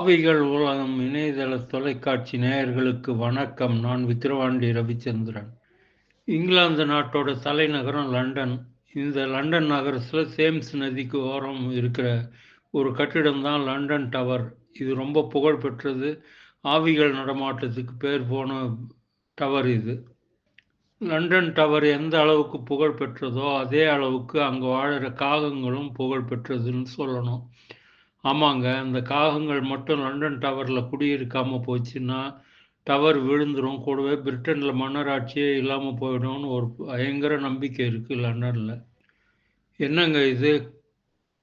ஆவிகள் உலகம் இணையதள தொலைக்காட்சி நேயர்களுக்கு வணக்கம். நான் விக்கிரவாண்டி ரவிச்சந்திரன். இங்கிலாந்து நாட்டோட தலைநகரம் லண்டன். இந்த லண்டன் நகரத்தில் சேம்ஸ் நதிக்கு ஓரம் இருக்கிற ஒரு கட்டிடம் தான் லண்டன் டவர். இது ரொம்ப புகழ் பெற்றது. ஆவிகள் நடமாட்டத்துக்கு பேர் போன டவர் இது. லண்டன் டவர் எந்த அளவுக்கு புகழ் பெற்றதோ அதே அளவுக்கு அங்கே வாழ்கிற காகங்களும் புகழ் பெற்றதுன்னு சொல்லணும். ஆமாங்க அந்த காகங்கள் மட்டும் லண்டன் டவரில் குடியிருக்காமல் போச்சுன்னா டவர் விழுந்துடும் கூடவே பிரிட்டனில் மன்னராட்சியே இல்லாமல் போயிடும்னு ஒரு பயங்கர நம்பிக்கை இருக்குது லண்டனில். என்னங்க இது?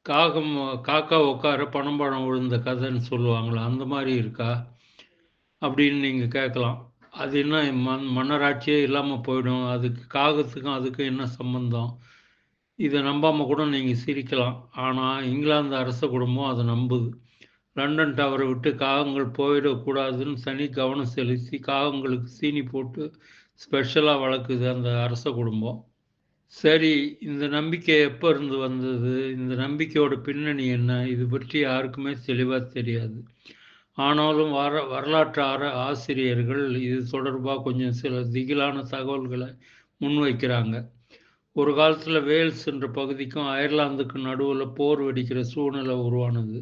காகம் காக்கா உட்கார பணம்பழம் விழுந்த கதைன்னு சொல்லுவாங்களா அந்த மாதிரி இருக்கா? அப்படின்னு நீங்கள் கேட்கலாம். அது என்ன மன் மன்னராட்சியே இல்லாமல் போயிடும். அதுக்கு காகத்துக்கும் அதுக்கும் என்ன சம்பந்தம்? இதை நம்பாமல் கூட நீங்கள் சிரிக்கலாம். ஆனால் இங்கிலாந்து அரச குடும்பம் அதை நம்புது. லண்டன் டவரை விட்டு காகங்கள் போயிடக்கூடாதுன்னு தனி கவனம் செலுத்தி காகங்களுக்கு சீனி போட்டு ஸ்பெஷலாக வளர்க்குது அந்த அரச குடும்பம். சரி இந்த நம்பிக்கை எப்போ இருந்து வந்தது? இந்த நம்பிக்கையோட பின்னணி என்ன? இது பற்றி யாருக்குமே தெளிவாக தெரியாது. ஆனாலும் வர வரலாற்று ஆர ஆசிரியர்கள் இது தொடர்பாக கொஞ்சம் சில திகிலான தகவல்களை முன்வைக்கிறாங்க. ஒரு காலத்தில் வேல்ஸ் என்ற பகுதிக்கும் அயர்லாந்துக்கும் நடுவில் போர் வெடிக்கிற சூழ்நிலை உருவானது.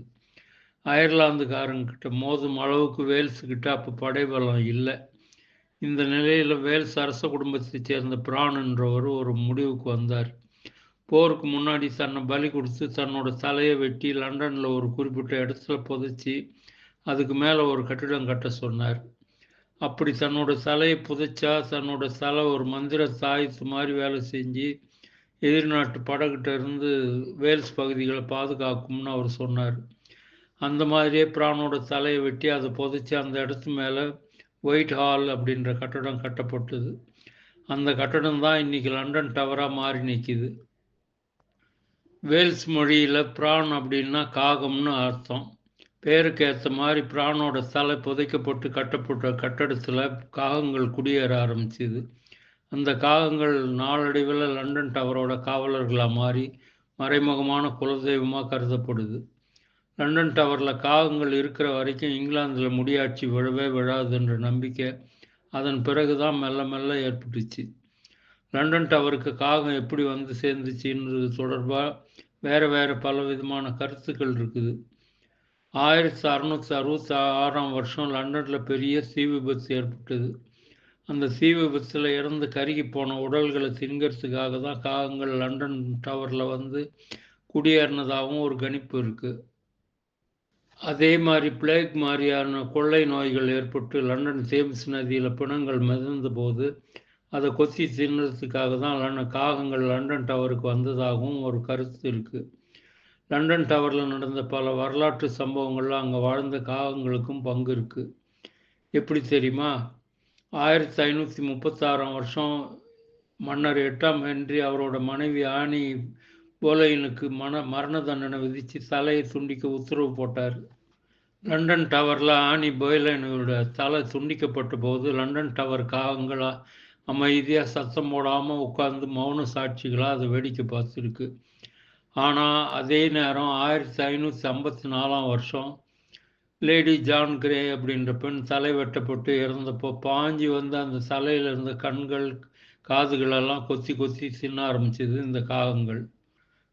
அயர்லாந்துக்காரங்கிட்ட மோதும் அளவுக்கு வேல்ஸுக்கிட்ட அப்போ படைபலம் இல்லை. இந்த நிலையில் வேல்ஸ் அரச குடும்பத்தைச் சேர்ந்த பிரான் என்றவர் ஒரு முடிவுக்கு வந்தார். போருக்கு முன்னாடி தன்னை பலி கொடுத்து தன்னோட தலையை வெட்டி லண்டனில் ஒரு குறிப்பிட்ட இடத்துல புதைச்சி அதுக்கு மேலே ஒரு கட்டிடம் கட்ட சொன்னார். அப்படி தன்னோட தலையை புதைச்சா தன்னோட தலை ஒரு மந்திர சாயத்து மாதிரி வேலை செஞ்சு எதிர்நாட்டு படகிட்ட இருந்து வேல்ஸ் பகுதிகளை பாதுகாக்கும்னு அவர் சொன்னார். அந்த மாதிரியே பிரானோட தலையை வெட்டி அதை புதைச்சி அந்த இடத்து மேலே ஒயிட் ஹால் அப்படின்ற கட்டடம் கட்டப்பட்டது. அந்த கட்டடம் தான் இன்றைக்கி லண்டன் டவராக மாறி நிற்கிது வேல்ஸ் மொழியில் பிரான் அப்படின்னா காகம்னு அர்த்தம். பேருக்கு ஏற்ற மாதிரி பிராணோட தலை புதைக்கப்பட்டு கட்டப்பட்ட கட்டடத்தில் காகங்கள் குடியேற ஆரம்பிச்சுது. அந்த காகங்கள் நாளடைவில் லண்டன் டவரோட காவலர்களாக மாறி மறைமுகமான குலதெய்வமாக கருதப்படுது. லண்டன் டவரில் காகங்கள் இருக்கிற வரைக்கும் இங்கிலாந்தில் முடியாட்சி விழவே விழாதுன்ற நம்பிக்கை அதன் பிறகு தான் மெல்ல மெல்ல ஏற்பட்டுச்சு. லண்டன் டவருக்கு காகம் எப்படி வந்து சேர்ந்துச்சுன்றது தொடர்பாக வேறு வேறு பல விதமான கருத்துக்கள் இருக்குது. ஆயிரத்தி அறுநூற்றி அறுபத்தி ஆறாம் வருஷம் லண்டனில் பெரிய தீ விபத்து ஏற்பட்டது. அந்த தீ விபத்தில் இறந்து கருகி போன உடல்களை திங்கிறதுக்காக தான் காகங்கள் லண்டன் டவரில் வந்து குடியேறினதாகவும் ஒரு கணிப்பு இருக்குது அதே மாதிரி பிளேக் மாதிரியான கொள்ளை நோய்கள் ஏற்பட்டு லண்டன் தேம்ஸ் நதியில் பிணங்கள் மிதந்த போது அதை கொத்தி தின்னுறதுக்காக தான் லண்டன் காகங்கள் லண்டன் டவருக்கு வந்ததாகவும் ஒரு கருத்து இருக்குது லண்டன் டவரில் நடந்த பல வரலாற்று சம்பவங்களில் அங்கே வாழ்ந்த காகங்களுக்கும் பங்கு இருக்குது எப்படி தெரியுமா? ஆயிரத்தி ஐநூற்றி முப்பத்தாறாம் வருஷம் மன்னர் எட்டாம் ஹென்றி அவரோட மனைவி ஆணி போலைனுக்கு மன மரண தண்டனை விதித்து தலையை துண்டிக்க உத்தரவு போட்டார். லண்டன் டவரில் ஆணி போய்லைனோட தலை துண்டிக்கப்பட்ட போது லண்டன் டவர் காகங்களாக அமைதியாக சத்தம் போடாமல் உட்காந்து மௌன சாட்சிகளாக அதை வேடிக்கை பார்த்துருக்கு. ஆனால் அதே நேரம் ஆயிரத்தி ஐநூற்றி ஐம்பத்தி நாலாம் வருஷம் லேடி ஜான் கிரே அப்படின்ற பெண் தலை வெட்டப்பட்டு இறந்தப்போ பாஞ்சி வந்து அந்த தலையில் இருந்த கண்கள் காதுகளெல்லாம் கொத்தி கொத்தி தின்ன ஆரம்பிச்சது இந்த காகங்கள்.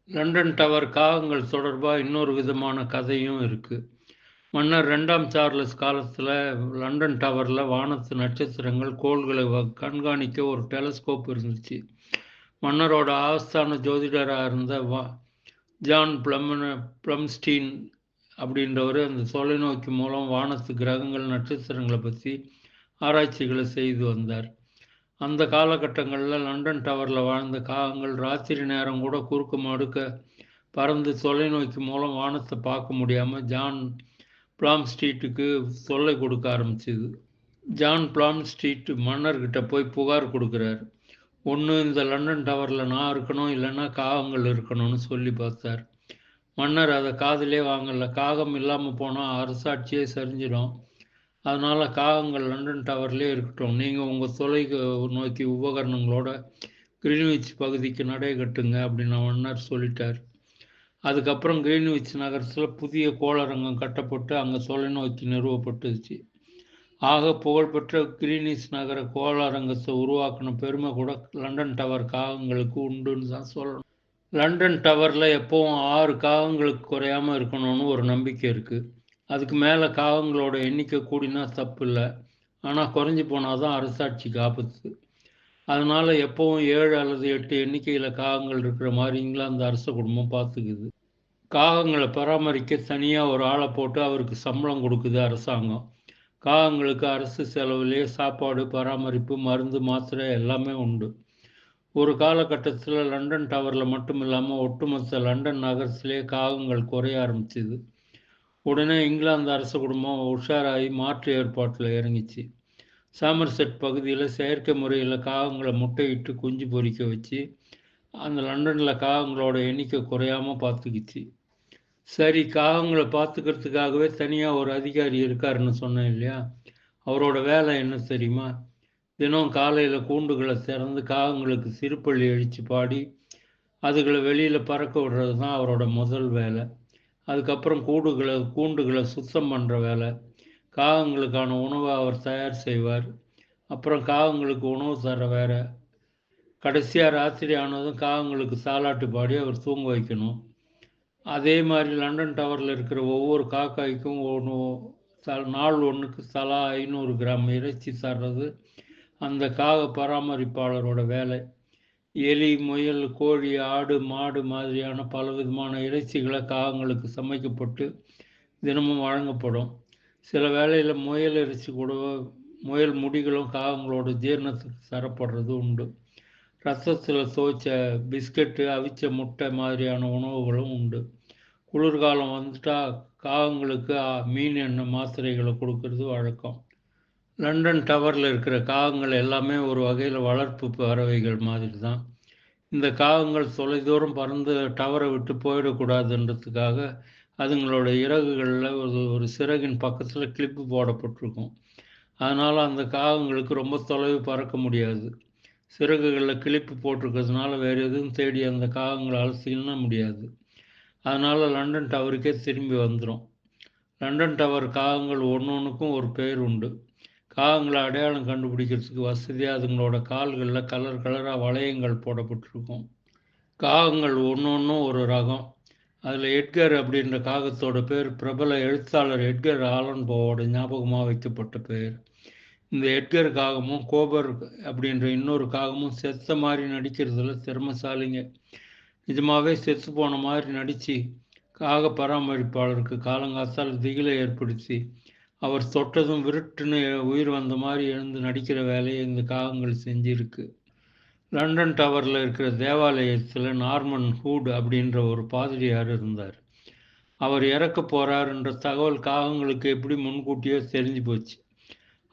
லண்டன் டவர் காகங்கள் தொடர்பாக இன்னொரு விதமான கதையும் இருக்குது மன்னர் ரெண்டாம் சார்லஸ் காலத்தில் லண்டன் டவரில் வானத்து நட்சத்திரங்கள் கோள்களை கண்காணிக்க ஒரு டெலஸ்கோப் இருந்துச்சு. மன்னரோட ஆஸ்தான ஜோதிடராக இருந்த வா ஜான் பிளம்ன பிளம்ஸ்டீன் அப்படின்றவர் அந்த தொலைநோக்கி மூலம் வானத்து கிரகங்கள் நட்சத்திரங்களை பற்றி ஆராய்ச்சிகளை செய்து வந்தார். அந்த காலகட்டங்களில் லண்டன் டவரில் வாழ்ந்த காகங்கள் ராத்திரி நேரம் கூட குறுக்கு மடுக்க பறந்து தொலைநோக்கி மூலம் வானத்தை பார்க்க முடியாமல் ஜான் பிளாம் ஸ்ட்ரீட்டுக்கு தொல்லை கொடுக்க ஆரம்பிச்சுது. ஜான் பிளாம் ஸ்ட்ரீட் மன்னர்கிட்ட போய் புகார் கொடுக்குறாரு. ஒன்று இந்த லண்டன் டவரில் நான் இருக்கணும் இல்லைன்னா காகங்கள் இருக்கணும்னு சொல்லி பார்த்தார். மன்னர் அதை காதலே வாங்கல. காகம் இல்லாமல் போனால் அரசாட்சியே சரிஞ்சிடும் அதனால் காகங்கள் லண்டன் டவர்லேயே இருக்கட்டும். நீங்கள் உங்கள் தொலை நோக்கி உபகரணங்களோட கிரீன்விச் பகுதிக்கு நடை கட்டுங்க அப்படின்னு மன்னர் சொல்லிட்டார். அதுக்கப்புறம் கிரீன்விச் நகரத்தில் புதிய கோளரங்கம் கட்டப்பட்டு அங்கே தொலைநோக்கி நிறுவப்பட்டுச்சு. ஆக புகழ்பெற்ற கிரீனிஸ் நகர கோளரங்கத்தை உருவாக்கின பெருமை கூட லண்டன் டவர் காகங்களுக்கு உண்டுன்னு தான் சொல்லணும். லண்டன் டவரில் எப்போவும் ஆறு காகங்களுக்கு குறையாமல் இருக்கணும்னு ஒரு நம்பிக்கை இருக்குது அதுக்கு மேலே காகங்களோட எண்ணிக்கை கூடினா தப்பு இல்லை. ஆனால் குறைஞ்சி போனால் தான் அரசாட்சிக்கு ஆபத்து. அதனால் எப்போவும் ஏழு அல்லது எட்டு எண்ணிக்கையில் காகங்கள் இருக்கிற மாதிரி இங்கிலாந்து அரச குடும்பம் பார்த்துக்குது காகங்களை பராமரிக்க தனியாக ஒரு ஆளை போட்டு அவருக்கு சம்பளம் கொடுக்குது அரசாங்கம். காகங்களுக்கு அரசு செலவுலேயே சாப்பாடு பராமரிப்பு மருந்து மாத்திரை எல்லாமே உண்டு. ஒரு காலகட்டத்தில் லண்டன் டவரில் மட்டும் இல்லாமல் ஒட்டுமொத்த லண்டன் நகரத்திலேயே காகங்கள் குறைய ஆரம்பிச்சுது. உடனே இங்கிலாந்து அரச குடும்பம் உஷாராகி மாற்று ஏற்பாட்டில் இறங்கிச்சு. சாமர்செட் பகுதியில் செயற்கை முறையில் காகங்களை முட்டையிட்டு குஞ்சு பொறிக்க வச்சு அந்த லண்டனில் காகங்களோட எண்ணிக்கை குறையாமல் பார்த்துக்கிச்சு சரி காகங்களை பார்த்துக்கிறதுக்காகவே தனியாக ஒரு அதிகாரி இருக்காருன்னு சொன்னேன் இல்லையா? அவரோட வேலை என்ன தெரியுமா? தினம் காலையில் கூண்டுகளை திறந்து காகங்களுக்கு சிறுப்பள்ளி அழித்து பாடி அதுகளை வெளியில் பறக்க விடுறது தான் அவரோட முதல் வேலை. அதுக்கப்புறம் கூடுகளை கூண்டுகளை சுத்தம் பண்ணுற வேலை. காகங்களுக்கான உணவை அவர் தயார் செய்வார். அப்புறம் காகங்களுக்கு உணவு தர வேற. கடைசியாக ராத்திரி ஆனதும் காகங்களுக்கு சாலாட்டு பாடி அவர் தூங்க வைக்கணும். அதே மாதிரி லண்டன் டவரில் இருக்கிற ஒவ்வொரு காக்காய்க்கும் ஒன்று நாள் ஒன்றுக்கு தலா ஐநூறு கிராம் இறைச்சி தர்றது. அந்த காக பராமரிப்பாளரோட வேலை. எலி முயல் கோழி ஆடு மாடு மாதிரியான பல விதமான இறைச்சிகளை காகங்களுக்கு சமைக்கப்பட்டு தினமும் வழங்கப்படும். சில வேளையில் முயல் இறைச்சி கூட முயல் முடிகளும் காகங்களோட ஜீரணத்துக்கு தரப்படுறது உண்டு. ரசத்தில் துவைச்ச பிஸ்கட்டு அவிச்ச முட்டை மாதிரியான உணவுகளும் உண்டு. குளிர்காலம் வந்துட்டா காகங்களுக்கு மீன் எண்ணெய் மாத்திரைகளை கொடுக்கறது வழக்கம். லண்டன் டவரில் இருக்கிற காகங்கள் எல்லாமே ஒரு வகையில் வளர்ப்பு பறவைகள் மாதிரி தான் இந்த காகங்கள் தொலைதூரம் பறந்து டவரை விட்டு போயிடக்கூடாதுன்றதுக்காக அதுங்களோட இறகுகளில் ஒரு ஒரு சிறகின் பக்கத்தில் கிளிப்பு போடப்பட்டிருக்கும். அதனால் அந்த காகங்களுக்கு ரொம்ப தொலைவு பறக்க முடியாது. சிறகுகளில் கிளிப்பு போட்டிருக்கிறதுனால வேறு எதுவும் தேடி அந்த காகங்களால் சின்ன முடியாது. அதனால் லண்டன் டவருக்கே திரும்பி வந்துடும் லண்டன் டவர் காகங்கள் ஒன்று ஒன்றுக்கும் ஒரு பேர் உண்டு. காகங்களை அடையாளம் கண்டுபிடிக்கிறதுக்கு வசதியாக அதுங்களோட கால்களில் கலர் கலராக வளையங்கள் போடப்பட்டிருக்கும். காகங்கள் ஒன்று ஒன்றும் ஒரு ரகம். அதில் எட்கர் அப்படின்ற காகத்தோட பேர் பிரபல எழுத்தாளர் எட்கர் ஆலன் போவோட ஞாபகமாக வைக்கப்பட்ட பேர். இந்த எட்கர் காகமும் கோபர் அப்படின்ற இன்னொரு காகமும் செத்த மாதிரி நடிக்கிறதுல திறமசாலிங்க. நிஜமாவே செத்து போன மாதிரி நடித்து காக பராமரிப்பாளருக்கு காலங்காத்தால் திகிலை ஏற்படுத்தி அவர் தொட்டதும் விருட்டுன்னு உயிர் வந்த மாதிரி எழுந்து நடிக்கிற வேலையை இந்த காகங்கள் செஞ்சிருக்கு. லண்டன் டவரில் இருக்கிற தேவாலயத்தில் நார்மன் ஹூட் அப்படின்ற ஒரு பாதிரியார் இருந்தார். அவர் இறக்க போகிறாருன்ற தகவல் காகங்களுக்கு எப்படி முன்கூட்டியோ தெரிஞ்சு போச்சு.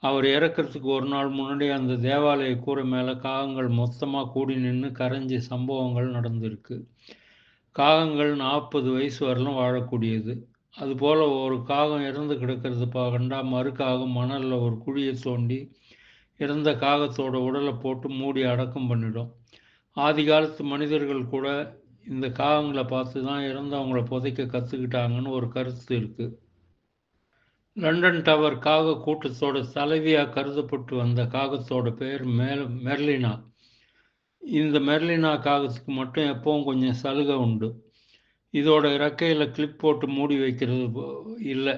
அவர் இறக்கிறதுக்கு ஒரு நாள் முன்னாடி அந்த தேவாலய கூரை மேலே காகங்கள் மொத்தமாக கூடி நின்று கரைஞ்சி சம்பவங்கள் நடந்திருக்கு. காகங்கள் நாற்பது வயசு வரலும் வாழக்கூடியது. அதுபோல் ஒரு காகம் இறந்து கிடக்கிறது கண்டா மறு காகம் மணலில் ஒரு குழியை தோண்டி இறந்த காகத்தோட உடலை போட்டு மூடி அடக்கம் பண்ணிடும். ஆதி காலத்து மனிதர்கள் கூட இந்த காகங்களை பார்த்து தான் இறந்தவங்கள புதைக்க கற்றுக்கிட்டாங்கன்னு ஒரு கருத்து இருக்குது லண்டன் டவர் காக கூட்டத்தோட தலைவியாக கருதப்பட்டு வந்த காகத்தோட பேர் மேல் மெர்லினா. இந்த மெர்லினா காகத்துக்கு மட்டும் எப்பவும் கொஞ்சம் சலுகை உண்டு. இதோட இறக்கையில் கிளிப் போட்டு மூடி வைக்கிறது இல்லை.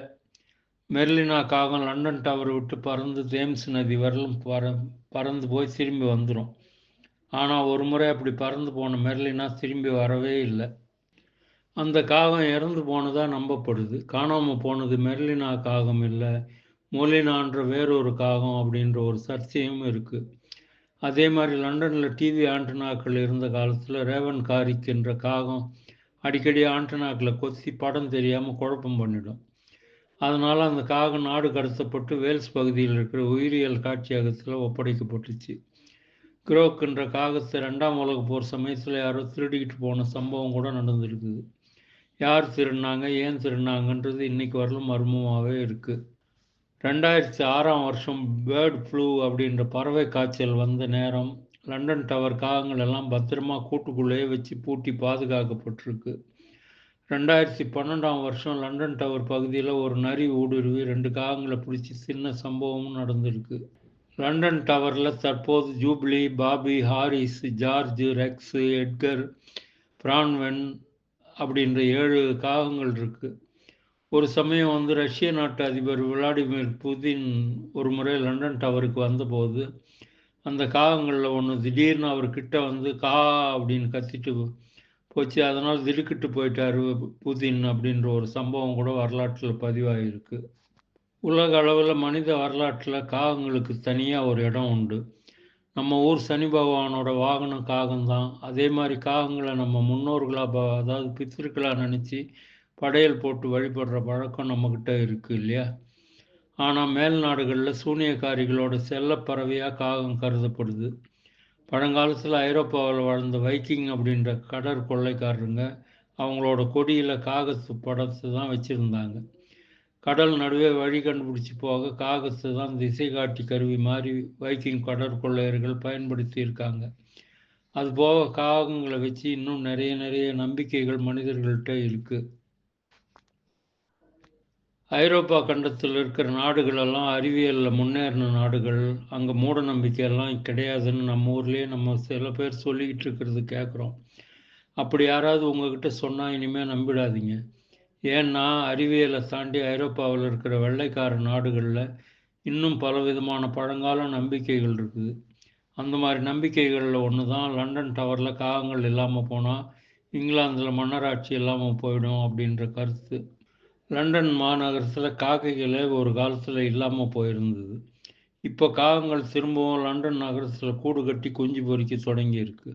மெர்லினா காகம் லண்டன் டவர் விட்டு பறந்து தேம்ஸ் நதி வரலும் பற பறந்து போய் திரும்பி வந்துடும் ஆனால் ஒரு முறை அப்படி பறந்து போன மெர்லினா திரும்பி வரவே இல்லை. அந்த காகம் இறந்து போனதாக நம்பப்படுது. காணாமல் போனது மெர்லினா காகம் இல்லை மொலினான்ற வேறொரு காகம் அப்படின்ற ஒரு சர்ச்சையும் இருக்குது அதே மாதிரி லண்டனில் டிவி ஆண்டனாக்கள் இருந்த காலத்தில் ரேவன் காரிக் என்ற காகம் அடிக்கடி ஆண்டனாக்களை கொத்தி படம் தெரியாமல் குழப்பம் பண்ணிடும். அதனால் அந்த காகம் நாடு கடத்தப்பட்டு வேல்ஸ் பகுதியில் இருக்கிற உயிரியல் காட்சியகத்தில் ஒப்படைக்கப்பட்டுச்சு. குரோக்குன்ற காகத்தை ரெண்டாம் உலக போர் சமயத்தில் யாரோ திருடிக்கிட்டு போன சம்பவம் கூட நடந்திருக்குது. யார் திருடினாங்க ஏன் திருடினாங்கன்றது இன்னைக்கு வரலும் மர்மமாகவே இருக்குது ரெண்டாயிரத்தி ஆறாம் வருஷம் பேர்ட் ஃப்ளூ அப்படின்ற பறவை காய்ச்சல் வந்த நேரம் லண்டன் டவர் காகங்கள் எல்லாம் பத்திரமா கூட்டுக்குள்ளேயே வச்சு பூட்டி பாதுகாக்கப்பட்டிருக்கு. ரெண்டாயிரத்தி பன்னெண்டாம் வருஷம் லண்டன் டவர் பகுதியில் ஒரு நரி ஊடுருவி ரெண்டு காகங்களை பிடிச்சி சின்ன சம்பவமும் நடந்திருக்கு. லண்டன் டவரில் தற்போது Jubilee Poppy Harris George Rex Edgar Branwen அப்படின்ற ஏழு காகங்கள் இருக்குது ஒரு சமயம் வந்து ரஷ்ய நாட்டு அதிபர் விளாடிமிர் புதின் ஒரு முறை லண்டன் டவருக்கு வந்தபோது அந்த காகங்களில் ஒன்று திடீர்னு அவர்கிட்ட வந்து கா அப்படின்னு கத்திட்டு போச்சு. அதனால் திடுக்கிட்டு போயிட்டாரு புதின் அப்படின்ற ஒரு சம்பவம் கூட வரலாற்றில் பதிவாகிருக்கு உலக அளவில் மனித வரலாற்றில் காகங்களுக்கு தனியாக ஒரு இடம் உண்டு. நம்ம ஊர் சனி பகவானோட வாகனம் காகம்தான். அதே மாதிரி காகங்களை நம்ம முன்னோர்களாக அதாவது பித்திருக்களாக நினச்சி படையல் போட்டு வழிபடுற பழக்கம் நம்மக்கிட்ட இருக்குது இல்லையா? ஆனால் மேல் நாடுகளில் சூனியக்காரிகளோட செல்ல பறவையாக காகம் கருதப்படுது. பழங்காலத்தில் ஐரோப்பாவில் வாழ்ந்த வைக்கிங் அப்படின்ற கடற்கொள்ளைக்காரருங்க அவங்களோட கொடியில் காகத்து படத்தை தான் வச்சுருந்தாங்க. கடல் நடுவே வழி கண்டுபிடிச்சி போக காகத்தை தான் திசை காட்டி கருவி மாதிரி வைக்கிங் கடற்கொள்ளையர்கள் பயன்படுத்தி இருக்காங்க. அதுபோக காகங்களை வச்சு இன்னும் நிறைய நிறைய நம்பிக்கைகள் மனிதர்கள்ட்ட இருக்குது ஐரோப்பா கண்டத்தில் இருக்கிற நாடுகளெல்லாம் அறிவியலில் முன்னேறின நாடுகள். அங்கே மூட நம்பிக்கையெல்லாம் கிடையாதுன்னு நம்ம ஊர்லேயே நம்ம சில பேர் சொல்லிக்கிட்டு இருக்கிறது கேட்குறோம் அப்படி யாராவது உங்ககிட்ட சொன்னால் இனிமேல் நம்பிடாதீங்க. ஏன்னா அறிவியலை தாண்டி ஐரோப்பாவில் இருக்கிற வெள்ளைக்கார நாடுகளில் இன்னும் பல விதமான பழங்கால நம்பிக்கைகள் இருக்குது. அந்த மாதிரி நம்பிக்கைகளில் ஒன்று தான் லண்டன் டவரில் காகங்கள் இல்லாமல் போனால் இங்கிலாந்தில் மன்னராட்சி இல்லாமல் போயிடும் அப்படின்ற கருத்து. லண்டன் மாநகரத்தில் காக்கைகளே ஒரு காலத்தில் இல்லாமல் போயிருந்தது. இப்போ காகங்கள் திரும்பவும் லண்டன் நகரத்தில் கூடு கட்டி குஞ்சு பொறிக்க தொடங்கியிருக்கு.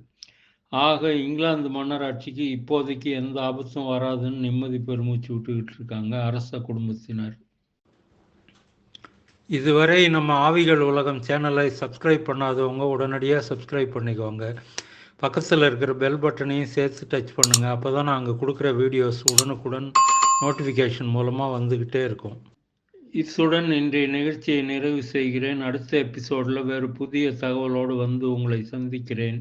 ஆக இங்கிலாந்து மன்னராட்சிக்கு இப்போதைக்கு எந்த ஆபத்தும் வராதுன்னு நிம்மதி பெருமூச்சு விட்டுக்கிட்டு இருக்காங்க அரச குடும்பத்தினர். இதுவரை நம்ம ஆவிகள் உலகம் சேனலை சப்ஸ்கிரைப் பண்ணாதவங்க உடனடியாக சப்ஸ்கிரைப் பண்ணிக்கோங்க. பக்கத்தில் இருக்கிற பெல் பட்டனையும் சேர்த்து டச் பண்ணுங்கள் அப்போ தான் நாங்கள் கொடுக்குற வீடியோஸ் உடனுக்குடன் நோட்டிஃபிகேஷன் மூலமாக வந்துக்கிட்டே இருக்கும். இத்துடன் இன்றைய நிகழ்ச்சியை நிறைவு செய்கிறேன். அடுத்த எபிசோடில் வேறு புதிய தகவலோடு வந்து உங்களை சந்திக்கிறேன்.